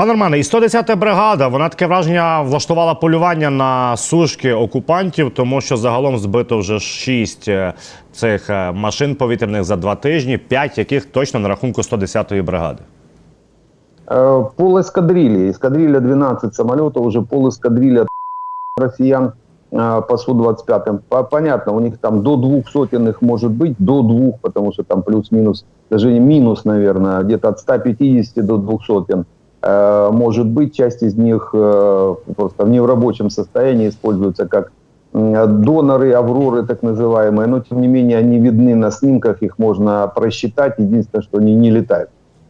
Пане Романе, і 110-та бригада, вона таке враження влаштувала полювання на сушки окупантів, тому що загалом збито вже шість е, цих е, машин повітряних за два тижні, п'ять яких точно на рахунку 110-ї бригади. Э, Пол эскадрильи, эскадрилья 12 самолетов, уже пол эскадрилья россиян э, по Су-25. По- Понятно, у них там до двух сотен их может быть, до двух, потому что там плюс-минус, даже не минус, наверное, где-то от 150 до 200 сотен. Э, Может быть, часть из них э, просто в нерабочем состоянии используются как доноры, авроры так называемые, но тем не менее они видны на снимках, их можно просчитать, единственное, что они не летают.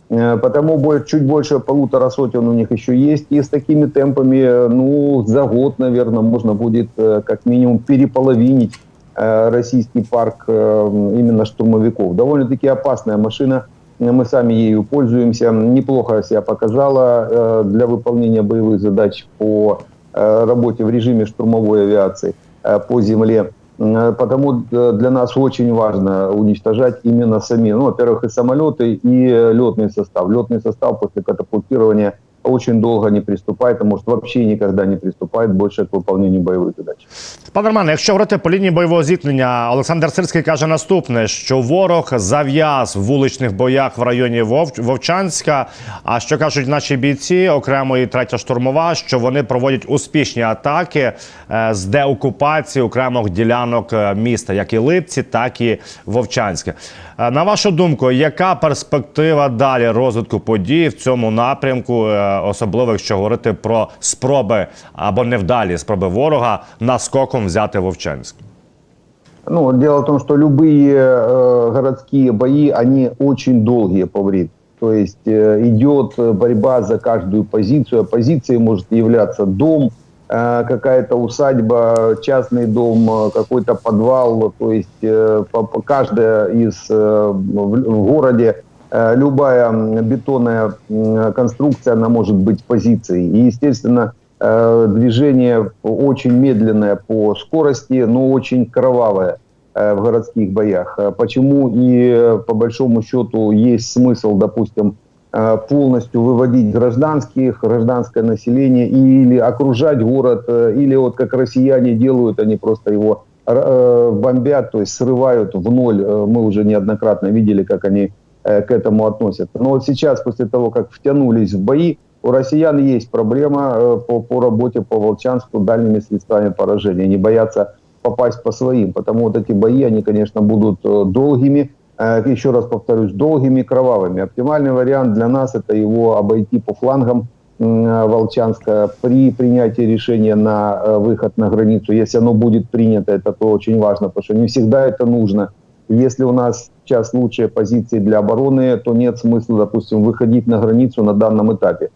Э, Потому чуть больше полутора сотен у них еще есть. И с такими темпами, ну, за год, наверное, можно будет как минимум переполовинить российский парк именно штурмовиков. Довольно-таки опасная машина. Мы сами ею пользуемся. Неплохо себя показала э, для выполнения боевых задач по э, работе в режиме штурмовой авиации э, по земле. Потому для нас очень важно уничтожать именно сами, ну, во-первых, и самолеты, и летный состав. Летный состав после катапультирования очень долго не приступает, а может вообще никогда не приступает больше к выполнению боевых задач. Пане Романе, якщо говорити по лінії бойового зіткнення, Олександр Сирський каже наступне: що ворог зав'яз в вуличних боях в районі Вов... Вовчанська. А що кажуть наші бійці, окремо і третя штурмова, що вони проводять успішні атаки е, з деокупації окремих ділянок е, міста, як і Липці, так і Вовчанське. Е, На вашу думку, яка перспектива далі розвитку подій в цьому напрямку, особливо якщо говорити про спроби або невдалі спроби ворога наскоком взяти Вовчанськ? Ну, дело в том, что любые э, городские бои, они очень долгие по времени. То есть э, идет э, борьба за каждую позицию. А позицией может являться дом, э, какая-то усадьба, частный дом, э, какой-то подвал. То есть э, по- по- каждая из э, в, в городе э, любая м, бетонная конструкция, она может быть позицией. И, естественно, э, движение очень медленное по скорости, но очень кровавое э, в городских боях. Э, Почему и э, по большому счету есть смысл, допустим, э, полностью выводить гражданских, гражданское население или окружать город, э, или вот как россияне делают, они просто его э, бомбят, то есть срывают в ноль. Э, Мы уже неоднократно видели, как они э, к этому относятся. Но вот сейчас, после того, как втянулись в бои, у россиян есть проблема э, по, по работе по Волчанску дальними средствами поражения. Они боятся попасть по своим. Потому вот эти бои, они, конечно, будут э, долгими. Еще раз повторюсь, долгими, кровавыми. Оптимальный вариант для нас это его обойти по флангам Волчанска при принятии решения на выход на границу. Если оно будет принято, это то очень важно, потому что не всегда это нужно. Если у нас сейчас лучшие позиции для обороны, то нет смысла, допустим, выходить на границу на данном этапе.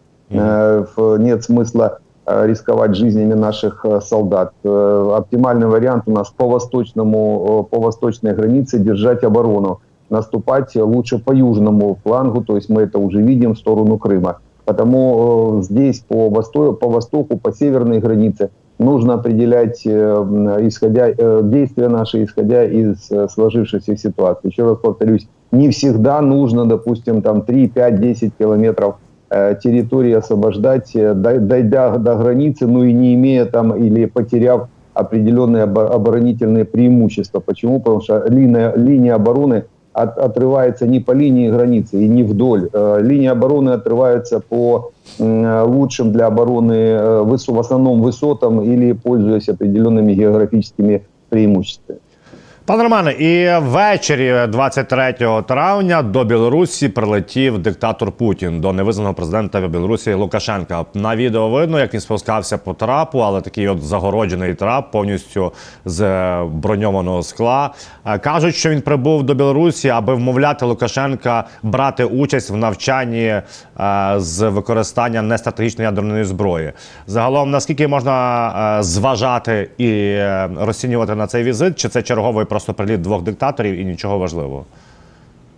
В- Нет смысла э, рисковать жизнями наших э, солдат. Оптимальный вариант у нас по восточному, по восточной границе держать оборону, наступать лучше по южному флангу, то есть мы это уже видим в сторону Крыма. Потому здесь по востоку, по востоку, по северной границе нужно определять, э, исходя э, действия наши, исходя из э, сложившейся ситуации. Еще раз повторюсь, не всегда нужно, допустим, там 3, 5, 10 километров территории освобождать, дой- дойдя до границы, ну и не имея там или потеряв определенные обо- оборонительные преимущества. Почему? Потому что линия, линия обороны от- отрывается не по линии границы и не вдоль. Э, Линия обороны отрывается по э, лучшим для обороны э, в основном высотам или пользуясь определенными географическими преимуществами. Пане Романе, і ввечері 23 травня до Білорусі прилетів диктатор Путін до невизнаного президента Білорусі Лукашенка. На відео видно, як він спускався по трапу, але такий от загороджений трап повністю з е, броньованого скла. Е, Кажуть, що він прибув до Білорусі, аби вмовляти Лукашенка брати участь в навчанні е, з використання нестратегічної ядерної зброї. Загалом, наскільки можна зважати і розцінювати на цей візит, чи це черговий просто приліт двох диктаторів і нічого важливого?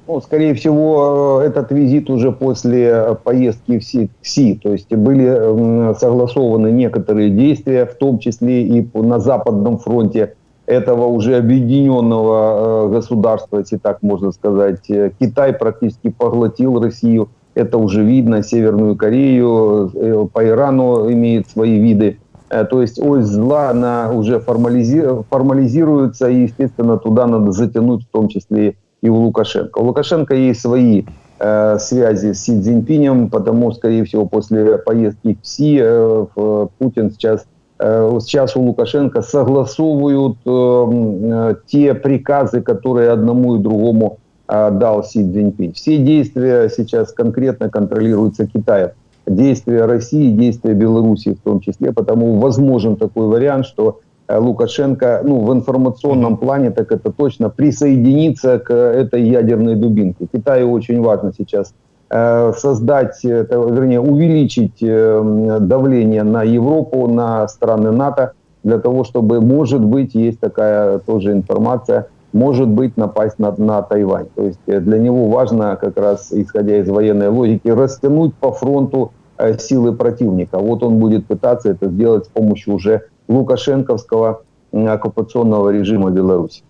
Ну, скорее всего, э, этот визит уже после э, поездки в Си, Си. То есть были м, согласованы некоторые действия, в том числе и по- на Западном фронте этого уже объединенного э, государства, если так можно сказать. Э, Китай практически поглотил Россию. это уже видно, Северную Корею, э, по Ирану имеет свои виды. Э, То есть ось зла, она уже формализи- формализируется, и, естественно, туда надо затянуть в том числе и у Лукашенко. У Лукашенко есть свои э, связи с Си Цзиньпинем, потому, скорее всего, после поездки в Си э, в- Путин сейчас, э, сейчас у Лукашенко согласовывают э, э, те приказы, которые одному и другому э, дал Си Цзиньпинь. Все действия сейчас конкретно контролируются Китаем. Действия России, действия Белоруссии в том числе, потому возможен такой вариант, что э, Лукашенко, ну, в информационном плане, так это точно, присоединиться к этой ядерной дубинке. Китаю очень важно сейчас э, создать, вернее, увеличить э, давление на Европу, на страны НАТО, для того, чтобы, может быть, есть такая тоже информация, может быть, напасть на, на Тайвань. То есть э, для него важно, как раз исходя из военной логики, растянуть по фронту э, силы противника. Вот он будет пытаться это сделать с помощью уже лукашенковского оккупационного режима Беларуси.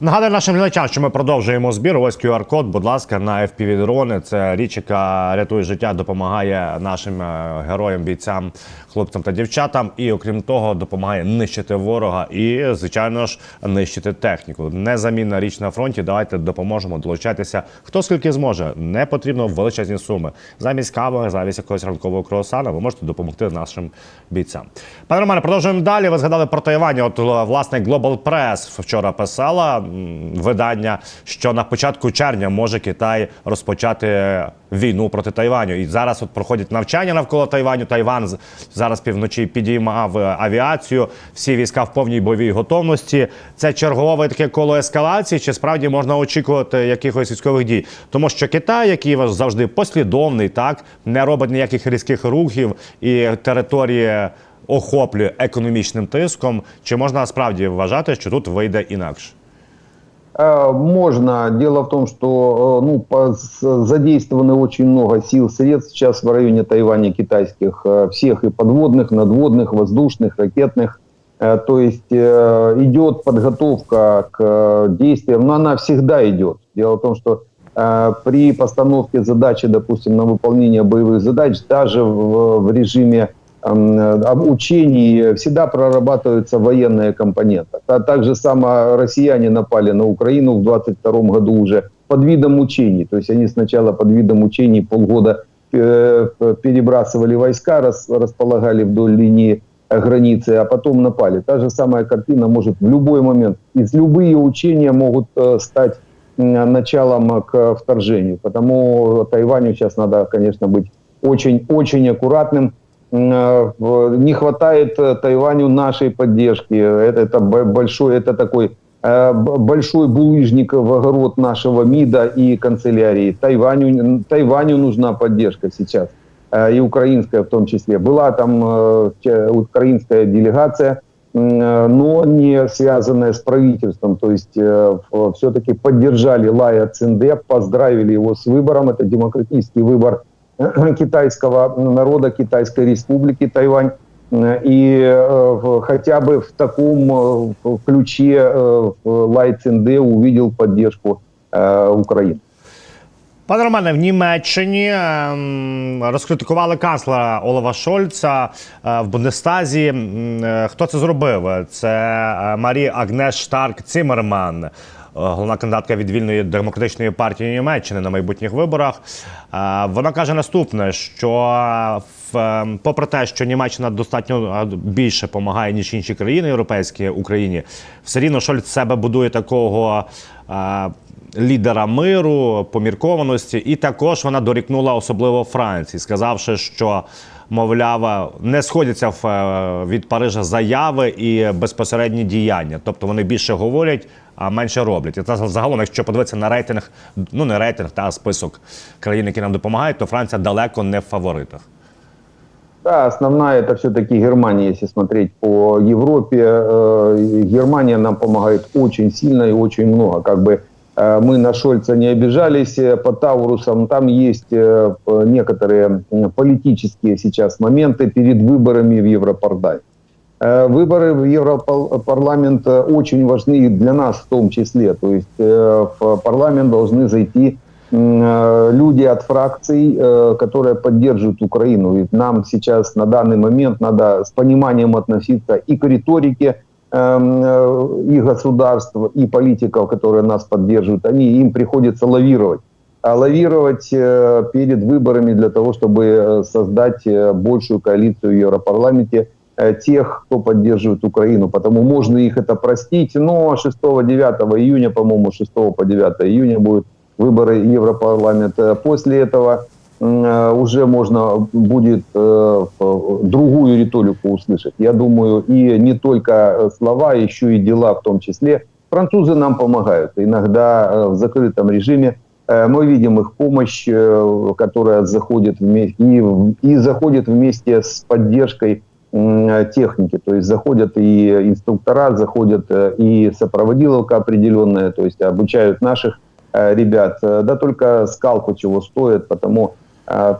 Нагадую нашим глядачам, що ми продовжуємо збір. Ось QR-код, будь ласка, на fpv дрони Це річ, яка рятує життя, допомагає нашим е, героям, бійцям, хлопцям та дівчатам. І окрім того, допомагає нищити ворога і, звичайно ж, нищити техніку. Незамінна річ на фронті. Давайте допоможемо долучайтеся. Хто скільки зможе. Не потрібно величезні суми. Замість кави, замість якогось ранкового круасана, ви можете допомогти нашим бійцям. Пане Романе, продовжуємо далі. Ви згадали про Тайвань. От власне Global Press вчора писала видання, що на початку червня може Китай розпочати війну проти Тайваню. І зараз от проходять навчання навколо Тайваню. Тайван зараз півночі підіймав е, авіацію. Всі війська в повній бойовій готовності. Це чергове таке коло ескалації. Чи справді можна очікувати якихось військових дій? Тому що Китай, який завжди послідовний, так не робить ніяких різких рухів і території охоплює економічним тиском. Чи можна справді вважати, що тут вийде інакше? Э, Можно. Дело в том, что э, ну, задействовано очень много сил, средств сейчас в районе Тайваня китайских, э, всех и подводных, надводных, воздушных, ракетных. То есть идет подготовка к действиям, но она всегда идет. Дело в том, что при постановке задачи, допустим, на выполнение боевых задач, даже в режиме э, обучений всегда прорабатывается военная компонента. А также само россияне напали на Украину в 22 году уже под видом учений. То есть они сначала под видом учений полгода э, перебрасывали войска, рас- располагали вдоль линии э, границы, а потом напали. Та же самая картина может в любой момент. Из любые учения могут стать началом к вторжению. Потому Тайваню сейчас надо, конечно, быть очень-очень аккуратным. Э, Не хватает э, Тайваню нашей поддержки. Это, это б- большой, это такой э, большой булыжник в огород нашего МИДа и канцелярии. Тайваню, Тайваню нужна поддержка сейчас, э, и украинская в том числе. Была там э, украинская делегация, э, но не связанная с правительством. То есть все-таки поддержали Лая Цинде, поздравили его с выбором. Это демократический выбор э, китайского народа, Китайской республики Тайвань. Э, И э, в- хотя бы в таком э, в ключе э, в Лай Цинде увидел поддержку э, Украины. Пане Романе, в Німеччині ем, розкритикували канцлера Олафа Шольца е, в Бундестазі. М, е, Хто це зробив? Це е, Марі Агнеш Штарк Цимерман, е, головна кандидатка від вільної демократичної партії Німеччини на майбутніх виборах. Е, Вона каже наступне: що е, в, е, попри те, що Німеччина достатньо е, більше допомагає, ніж інші країни європейські Україні, все рівно Шольц себе будує такого. е, лідера миру, поміркованості, і також вона дорікнула особливо Франції, сказавши, що мовляв, не сходяться в, е, від Парижа заяви і безпосередні діяння. Тобто вони більше говорять, а менше роблять. І це загалом, якщо подивитися на рейтинг, ну не рейтинг, та список країн, які нам допомагають, то Франція далеко не в фаворитах. Да, основная это все-таки Германия, если смотреть по Европе. Э, Германия нам помогает очень сильно и очень много. Как бы э, мы на Шольца не обижались э, по Таурусам. Там есть э, некоторые политические сейчас моменты перед выборами в Европарламент. Э, Выборы в Европарламент э, очень важны для нас в том числе. То есть э, в парламент должны зайти э, люди от фракций, э, которые поддерживают Украину. И нам сейчас на данный момент надо с пониманием относиться и к риторике э, и государств, и политиков, которые нас поддерживают. Они, им приходится лавировать. А лавировать э, перед выборами для того, чтобы э, создать э, большую коалицию в Европарламенте э, тех, кто поддерживает Украину. Потому можно их это простить, но 6-9 июня, по-моему, 6 по 9 июня будут выборы в Европарламент. Э, После этого э, уже можно будет э, другую риторику услышать. Я думаю, и не только э, слова, еще и дела в том числе. Французы нам помогают. Иногда э, в закрытом режиме э, мы видим их помощь, э, которая заходит вместе, и, и заходит вместе с поддержкой э, техники. То есть заходят и инструктора, заходят э, и сопроводиловка определенная, то есть обучают наших э, ребят. Э, Да только скалку чего стоит, потому э,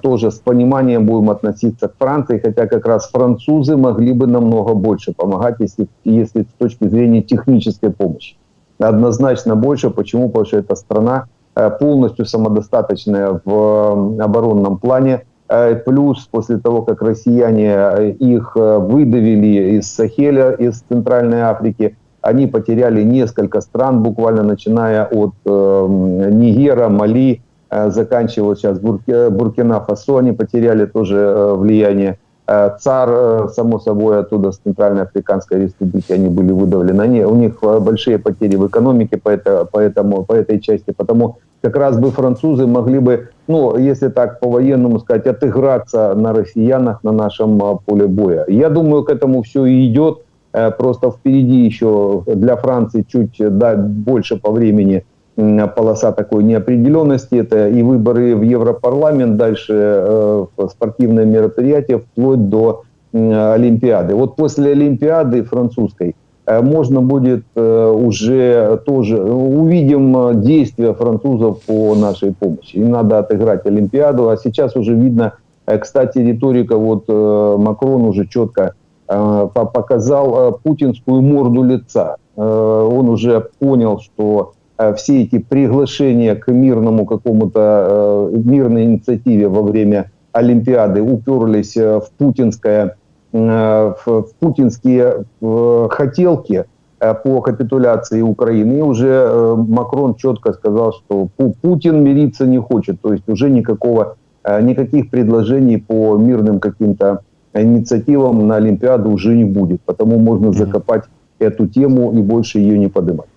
тоже с пониманием будем относиться к Франции, хотя как раз французы могли бы намного больше помогать, если, если с точки зрения технической помощи. Однозначно больше. Почему? Потому что эта страна э, полностью самодостаточная в оборонном плане. Э, Плюс после того, как россияне э, их выдавили из Сахеля, из Центральной Африки, они потеряли несколько стран, буквально начиная от э, Нигера, Мали, э, заканчивая сейчас Бурки- Буркина-Фасо, они потеряли тоже э, влияние. Э, ЦАР, э, само собой, оттуда, с Центральной Африканской Республики, они были выдавлены. Они, у них э, большие потери в экономике по, это, по, этому, по этой части, потому как раз бы французы могли бы, ну, если так по-военному сказать, отыграться на россиянах на нашем э, поле боя. Я думаю, к этому все и идет. Э, Просто впереди еще для Франции чуть э, да, больше по времени полоса такой неопределенности. Это и выборы в Европарламент, дальше э, спортивные мероприятия, вплоть до Олимпиады. Вот после Олимпиады французской э, можно будет э, уже тоже, увидим действия французов по нашей помощи. Им надо отыграть Олимпиаду, а сейчас уже видно, кстати, риторика, вот Макрон уже четко по- показал путинскую морду лица. Он уже понял, что все эти приглашения к мирному какому-то э, мирной инициативе во время Олимпиады уперлись э, в путинское э, в, путинские э, хотелки э, по капитуляции Украины. И уже э, Макрон четко сказал, что Пу- Путин мириться не хочет. То есть уже никакого, э, никаких предложений по мирным каким-то инициативам на Олимпиаду уже не будет. Потому можно закопать эту тему и больше ее не поднимать.